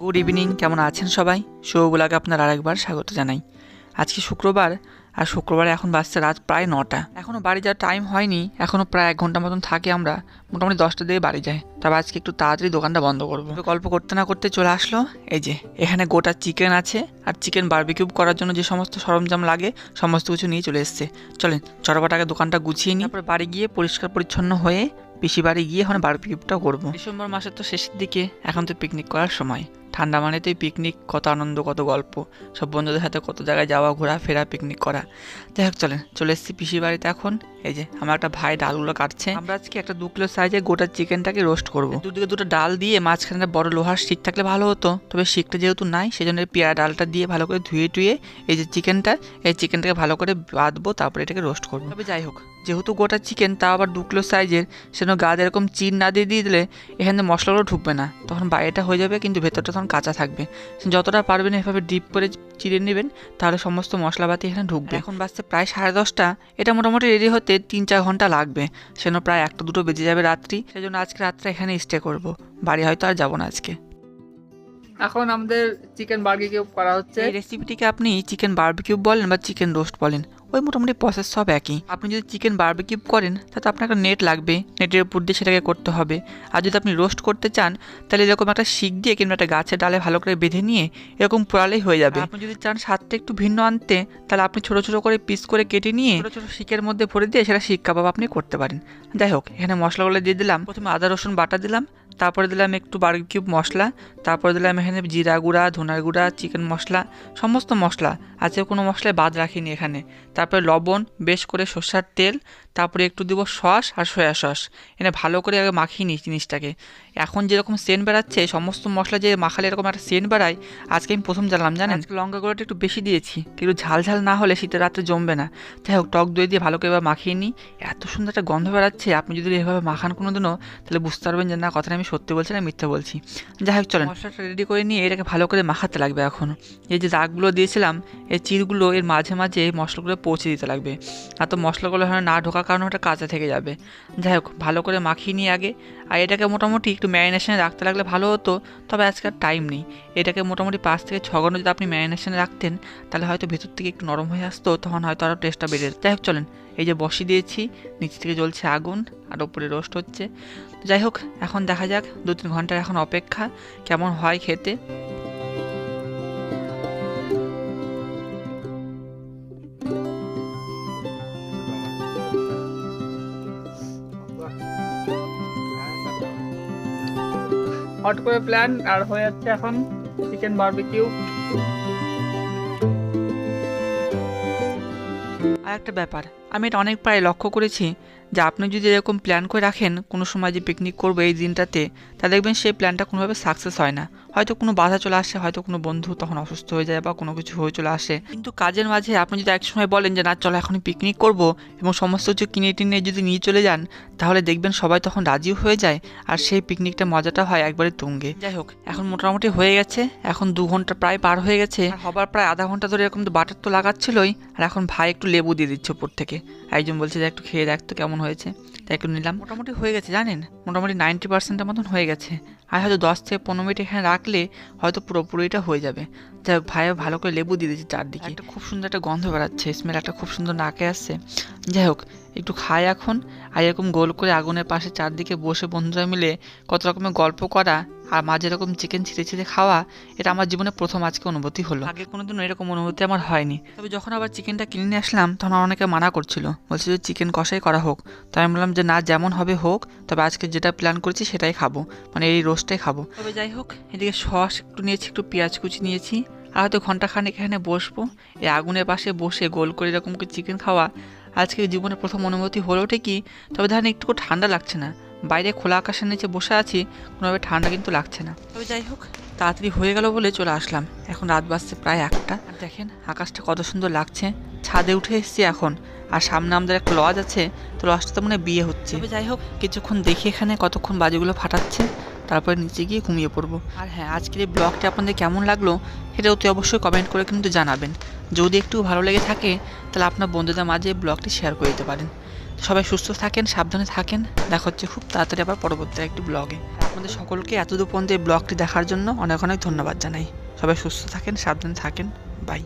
Good evening কেমন আছেন সবাই? শোগুলাকে আপনার আরেকবার স্বাগত জানাই। আজকে শুক্রবার, আর শুক্রবারে এখন বাজছে রাত প্রায় নটা। এখনও বাড়ি যাওয়ার টাইম হয়নি এখনও প্রায় এক ঘণ্টা মতন থাকি আমরা। মোটামুটি দশটা দিয়ে বাড়ি যাই। তবে আজকে একটু তাড়াতাড়ি দোকানটা বন্ধ করব। গল্প করতে না করতে চলে আসলো। এই যে, এখানে গোটা চিকেন আছে, আর চিকেন বার্বিকিউব করার জন্য যে সমস্ত সরঞ্জাম লাগে, সমস্ত কিছু নিয়ে চলে এসছে। চলেন, চটপটাকে দোকানটা গুছিয়ে নিই। তারপর বাড়ি গিয়ে পরিষ্কার পরিচ্ছন্ন হয়ে পিসি বাড়ি গিয়ে এখন বারবিকিউবটা করব। ডিসেম্বর মাসের তো শেষের দিকে, এখন তো পিকনিক করার সময়। ঠান্ডা মানেতেই পিকনিক কত আনন্দ, কত গল্প। সব বন্ধুদের সাথে কত জায়গায় যাওয়া, ঘোরা, ফেরা পিকনিক করা। যাই হোক, চলেন, চলে এসেছি পিসির বাড়িতে এখন। এই যে, আমার একটা ভাই ডালগুলো কাটছে। আমরা আজকে একটা দু কিলো সাইজে গোটা চিকেনটাকে রোস্ট করব। দুদিকে দুটো ডাল দিয়ে মাঝখানে বড় লোহার শিক থাকলে ভালো হতো। তবে শিকটা যেহেতু নাই সেই জন্য পেয়ারা ডালটা দিয়ে ভালো করে ধুয়ে টুয়ে এই যে চিকেনটা এই চিকেনটাকে ভালো করে বাঁধবো, তারপরে এটাকে রোস্ট করব। তবে যাই হোক, যেহেতু গোটা চিকেন তা আবার দু কিলো সাইজের সেজন্য গা এরকম চিন না দিয়ে দিয়ে দিলে এখানে মশলাগুলো ঢুকবে না। তখন বাইরেটা হয়ে যাবে, কিন্তু ভেতরটা তখন কাঁচা থাকবে। যতটা পারবেন এভাবে ডিপ করে চিড়ে নেবেন তাহলে সমস্ত মশলাপাতি এখানে ঢুকবে। এখন বাজছে প্রায় সাড়ে দশটা। এটা মোটামুটি রেডি হতে তিন চার ঘণ্টা লাগবে। সেজন্য প্রায় একটা দুটো বেজে যাবে রাত্রি। সেজন্য আজকে রাত্রে এখানে স্টে করব। বাড়ি হয়তো আর যাব না আজকে। এখন আমাদের চিকেন বার্বিকিউ করা হচ্ছে। এই রেসিপিটিকে আপনি চিকেন বারবিকিউব বলেন বা চিকেন রোস্ট বলেন। ওই মোটামুটি প্রসেস সব একই। আপনি যদি চিকেন বারবিকিউব করেন, তাতে আপনার একটা নেট লাগবে। নেটের উপর দিয়ে সেটাকে করতে হবে। আর যদি আপনি রোস্ট করতে চান, তাহলে এরকম একটা শিক দিয়ে কিংবা একটা গাছের ডালে ভালো করে বেঁধে নিয়ে এরকম পোড়ালেই হয়ে যাবে। আপনি যদি চান স্বাদটা একটু ভিন্ন আনতে, তাহলে আপনি ছোটো ছোটো করে পিস করে কেটে নিয়ে ছোটো ছোটো শিকের মধ্যে ভরে দিয়ে সেটা শিক কাবাব আপনি করতে পারেন। যাই হোক, এখানে মশলাগুলো দিয়ে দিলাম। প্রথমে আদা, রসুন বাটা দিলাম। তারপরে দিলাম একটু বারবিকিউব মশলা, তারপরে দিলাম এখানে জিরা গুঁড়া, ধনার গুঁড়া চিকেন মশলা, সমস্ত মশলা। আজকে কোনো মশলায় বাদ রাখিনি এখানে। তারপরে লবণ, বেশ করে সর্ষার তেল তারপরে একটু দেবো সস আর সয়া সস। এনে ভালো করে আগে মাখিয়ে নিই জিনিসটাকে। এখন যেরকম সেন্ট বেড়াচ্ছে সমস্ত মশলা যে মাখালে এরকম একটা সেন্ট বেড়ায় আজকে আমি প্রথম জানলাম জানেন? আজকে লঙ্কা গুঁড়োটা একটু বেশি দিয়েছি। একটু ঝাল ঝাল না হলে শীতের রাত্রে জমবে না। যাই হোক টক দই দিয়ে ভালো করে এবার মাখিয়ে নিই। এত সুন্দর একটা গন্ধ বেড়াচ্ছে আপনি যদি এভাবে মাখান কোনো দিনও তাহলে বুঝতে পারবেন যে না কথাটা আমি সত্যি বলছি না মিথ্যা বলছি। যাই হোক চলেন। মশলাটা রেডি করে নিয়ে এটাকে ভালো করে মাখাতে লাগবে এখন। এই যে দাগগুলো দিয়েছিলাম এই চিরগুলো এর মাঝে মাঝে মশলাগুলো পৌঁছে দিতে লাগবে। আর তো মশলাগুলো হয় না ঢোকার কারণে ওটা কাঁচা থেকে যাবে। যাই হোক, ভালো করে মাখিয়ে নিয়ে আগে। আর এটাকে মোটামুটি একটু ম্যারিনেশনে রাখতে লাগলে ভালো হতো, তবে আজকাল টাইম নেই। এটাকে মোটামুটি পাঁচ থেকে ছ ঘণ্টা যদি আপনি ম্যারিনেশনে রাখতেন, তাহলে হয়তো ভেতর থেকে একটু নরম হয়ে আসতো, তখন হয়তো আরও টেস্টটা বেড়ে। যাই হোক, চলেন। এই যে বসি দিয়েছি, নিচ থেকে জ্বলছে আগুন, আর ওপরে রোস্ট হচ্ছে। যাই হোক, এখন দেখা যাক দু তিন ঘণ্টার এখন অপেক্ষা, কেমন হয় খেতে। হট করে প্ল্যান, আর হয়ে যাচ্ছে এখন চিকেন বারবিকিউ। আর একটা ব্যাপার, আমি এটা অনেক প্রায় লক্ষ্য করেছি যে আপনি যদি এরকম প্ল্যান করে রাখেন, কোনো সময় যে পিকনিক করব এই দিনটাতে, তা দেখবেন সেই প্ল্যানটা কোনোভাবে সাকসেস হয় না। হয়তো কোনো বাধা চলে আসে, হয়তো কোনো বন্ধু তখন অসুস্থ হয়ে যায় বা কোনো কিছু হয়ে চলে আসে। কিন্তু কাজের মাঝে আপনি যদি একসময় বলেন যে, না, চলো এখনই পিকনিক করব এবং সমস্ত কিছু কিনে টিনে যদি নিয়ে চলে যান, তাহলে দেখবেন সবাই তখন রাজিও হয়ে যায় আর সেই পিকনিকটা মজাটা হয় একবারে তুঙ্গে। যাই হোক, এখন মোটামুটি হয়ে গেছে। এখন দু ঘণ্টা প্রায় পার হয়ে গেছে। হবার প্রায় আধা ঘণ্টা ধরে এরকম তো বাটার তো লাগাচ্ছিলই। আর এখন ভাই একটু লেবু দিয়ে দিচ্ছে উপর থেকে। একজন বলছে যে, একটু খেয়ে দেখ তো কেমন হয়েছে? তাই একটু নিলাম। মোটামুটি হয়ে গেছে জানেন? মোটামুটি নাইনটি পার্সেন্টের মতন হয়ে গেছে। আর হয়তো দশ থেকে পনেরো মিনিট এখানে রাখলে হয়তো পুরোপুরিটা হয়ে যাবে। যাই হোক ভাইও ভালো করে লেবু দিয়ে দিয়েছে চারদিকে। একটা খুব সুন্দর একটা গন্ধ বেড়াচ্ছে। স্মেল একটা খুব সুন্দর নাকে আসছে। যাই হোক একটু খাই এখন। আর এরকম গোল করে আগুনের পাশে চারদিকে বসে বন্ধুরা মিলে কত রকমের গল্প করা আর মাঝে এরকম চিকেন ছিঁড়ে ছিঁড়ে খাওয়া, এটা আমার জীবনে প্রথম আজকে অনুভূতি হলো। আগে কোনোদিনও এরকম অনুভূতি আমার হয়নি। তবে যখন আবার চিকেনটা কিনে নিয়ে আসলাম, তখন অনেকে মানা করছিল। বলছে যে চিকেন কষাই করা হোক। তাই আমি বললাম যে না, যেমন হবে হোক, তবে আজকে যেটা প্ল্যান করেছি সেটাই খাব। মানে এই রোস্টটাই খাব। তবে যাই হোক, এদিকে সস একটু নিয়েছি, একটু পেঁয়াজ কুচি নিয়েছি। আর হয়তো ঘন্টাখানেক এখানে বসবো। এই আগুনের পাশে বসে গোল করে এরকম চিকেন খাওয়া আজকে জীবনের প্রথম অনুভূতি হলো ঠিকই তবে ধরেন একটু ঠান্ডা লাগছে না। বাইরে খোলা আকাশের নিচে বসে আছি, কোনোভাবে ঠান্ডা কিন্তু লাগছে না। তবে যাই হোক, তাড়াতাড়ি হয়ে গেল বলে চলে আসলাম। এখন রাত বাজছে প্রায় একটা। আর দেখেন, আকাশটা কত সুন্দর লাগছে। ছাদে উঠে এসেছি এখন। আর সামনে আমাদের একটা লজ আছে, তো লজটা তো মনে বিয়ে হচ্ছে। তবে যাই হোক, কিছুক্ষণ দেখি এখানে কতক্ষণ বাজিগুলো ফাটাচ্ছে। তারপরে নিচে গিয়ে ঘুমিয়ে পড়ব। আর হ্যাঁ আজকের এই ব্লগটা আপনাদের কেমন লাগল, সেটা অতি অবশ্যই কমেন্ট করে কিন্তু জানাবেন। যদি একটু ভালো লেগে থাকে, তাহলে আপনার বন্ধুদের মাঝে ব্লগটি শেয়ার করে দিতে পারেন। সবাই সুস্থ থাকেন, সাবধানে থাকেন। দেখা হচ্ছে খুব তাড়াতাড়ি আবার পরবর্তী একটি ব্লগে আমাদের সকলকে এতদূর পর্যন্ত এই ব্লগটি দেখার জন্য অনেক অনেক ধন্যবাদ জানাই। সবাই সুস্থ থাকেন, সাবধানে থাকেন। বাই